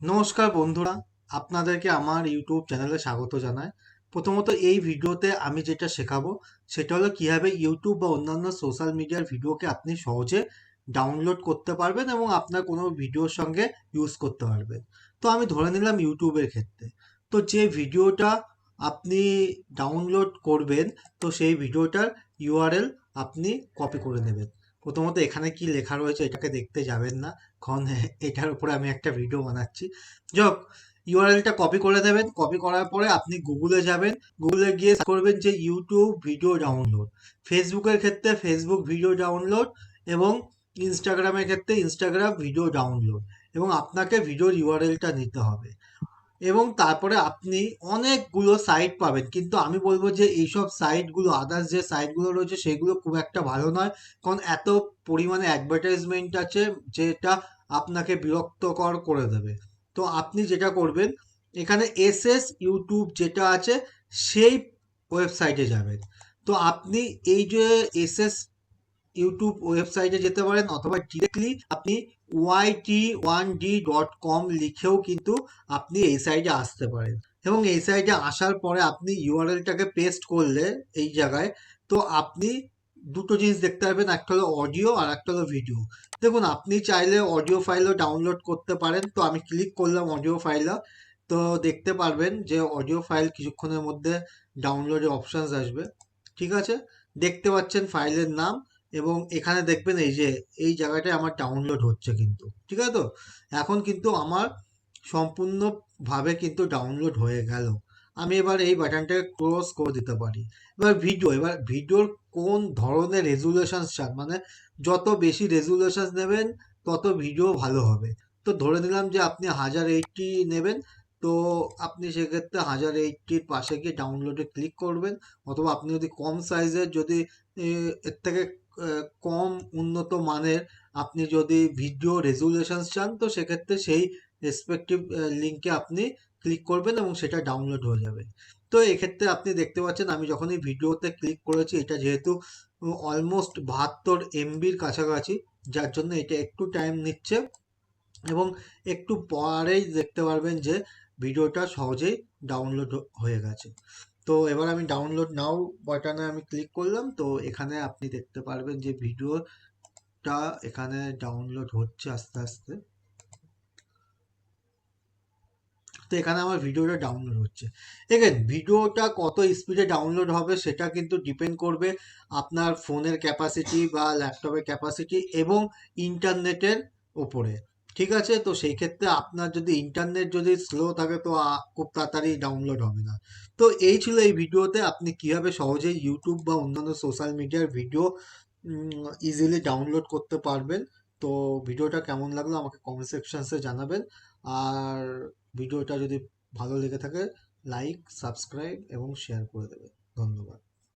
নমস্কার বন্ধুরা, আপনাদেরকে আমার ইউটিউব চ্যানেলে স্বাগত জানাই। প্রথমত এই ভিডিওতে আমি যেটা শেখাবো, সেটা হলো কীভাবে ইউটিউব বা অন্যান্য সোশ্যাল মিডিয়ার ভিডিওকে আপনি সহজে ডাউনলোড করতে পারবেন এবং আপনার কোনো ভিডিওর সঙ্গে ইউজ করতে পারবেন। তো আমি ধরে নিলাম ইউটিউবের ক্ষেত্রে। তো যে ভিডিওটা আপনি ডাউনলোড করবেন, তো সেই ভিডিওটার ইউআরএল আপনি কপি করে নেবেন। প্রথমত এখানে কি লেখা রয়েছে এটাকে দেখতে যাবেন না। কারণ এটার উপরে আমি একটা ভিডিও বানাচ্ছি। যাক ইউআরএলটা কপি করে দেবেন। কপি করার পরে আপনি গুগলে যাবেন। গুগলে গিয়ে করবেন যে ইউটিউব ভিডিও ডাউনলোড ফেসবুকের ক্ষেত্রে ফেসবুক ভিডিও ডাউনলোড এবং ইনস্টাগ্রামের ক্ষেত্রে ইনস্টাগ্রাম ভিডিও ডাউনলোড এবং আপনাকে ভিডিওর ইউআরএলটা নিতে হবে। এবং তারপরে আপনি অনেকগুলো সাইট পাবেন। কিন্তু আমি বলব যে এইসব সাইটগুলো আদার্স যে সাইটগুলো রয়েছে, সেগুলো খুব একটা ভালো নয়। কারণ এত পরিমাণে অ্যাডভার্টাইজমেন্ট আছে, যেটা আপনাকে বিরক্তকর করে দেবে। তো আপনি যেটা করবেন, এখানে এসএস ইউটিউব যেটা আছে, সেই ওয়েবসাইটে যাবেন। তো আপনি এই যে এসএস ইউটিউব ওয়েবসাইটে যেতে পারেন অথবা ডিরেক্টলি আপনি Y T one D dot com লিখেও কিন্তু আপনি এই সাইটে আসতে পারেন। এবং এই সাইটে আসার পরে আপনি ইউআরএলটাকে পেস্ট করলে এই জায়গায় তো আপনি দুটো জিনিস দেখতে পারবেন, একটা হলো অডিও আর একটা হলো ভিডিও দেখুন, আপনি চাইলে অডিও ফাইলও ডাউনলোড করতে পারেন। তো আমি ক্লিক করলাম অডিও ফাইলও তো দেখতে পারবেন যে অডিও ফাইল কিছুক্ষণের মধ্যে ডাউনলোডের অপশানস আসবে। ঠিক আছে? দেখতে পাচ্ছেন ফাইলের নাম। এবং এখানে দেখবেন এই যে, এই জায়গাটায় আমার ডাউনলোড হচ্ছে কিন্তু, ঠিক আছে তো? এখন কিন্তু আমার সম্পূর্ণভাবে কিন্তু ডাউনলোড হয়ে গেল। আমি এবার এই বাটনটাকে ক্লোজ করে দিতে পারি। এবার ভিডিও এবার ভিডিওর কোন ধরনের রেজুলেশন চান? মানে যত বেশি রেজুলেশন নেবেন, তত ভিডিও ভালো হবে। তো ধরে নিলাম যে আপনি হাজার এইটটি নেবেন, তো আপনি সেক্ষেত্রে হাজার এইটটির পাশে গিয়ে ডাউনলোডে ক্লিক করবেন, অথবা আপনি যদি কম সাইজের যদি এর থেকে কম উন্নত মানের আপনি যদি ভিডিও রেজুলেশন চান, তো সেক্ষেত্রে সেই রেসপেক্টিভ লিঙ্কে আপনি ক্লিক করবেন এবং সেটা ডাউনলোড হয়ে যাবে। তো এক্ষেত্রে আপনি দেখতে পাচ্ছেন, আমি যখন এই ভিডিওতে ক্লিক করেছি, এটা যেহেতু অলমোস্ট বাহাত্তর এমবির কাছাকাছি, যার জন্য এটা একটু টাইম নিচ্ছে এবং একটু পরেই দেখতে পারবেন যে ভিডিওটা সহজেই ডাউনলোড হয়ে গেছে। তো এবার আমি ডাউনলোড নাও বাটনে আমি ক্লিক করলাম, তো এখানে আপনি দেখতে পারবেন যে ভিডিওটা এখানে ডাউনলোড হচ্ছে আস্তে আস্তে। তো এখানে আমার ভিডিওটা ডাউনলোড হচ্ছে। দেখেন ভিডিওটা কত স্পিডে ডাউনলোড হবে সেটা কিন্তু ডিপেন্ড করবে আপনার ফোনের ক্যাপাসিটি বা ল্যাপটপের ক্যাপাসিটি এবং ইন্টারনেটের ওপরে। ঠিক আছে? তো সেই ক্ষেত্রে আপনার যদি ইন্টারনেট যদি স্লো থাকে তো খুব তাড়াতাড়ি ডাউনলোড হবে না। তো এই ছিল এই ভিডিওতে আপনি কীভাবে সহজেই ইউটিউব বা অন্যান্য সোশ্যাল মিডিয়ার ভিডিও ইজিলি ডাউনলোড করতে পারবেন। তো ভিডিওটা কেমন লাগল আমাকে কমেন্ট সেকশনসে জানাবেন। আর ভিডিওটা যদি ভালো লেগে থাকে লাইক সাবস্ক্রাইব এবং শেয়ার করে দেবেন। ধন্যবাদ।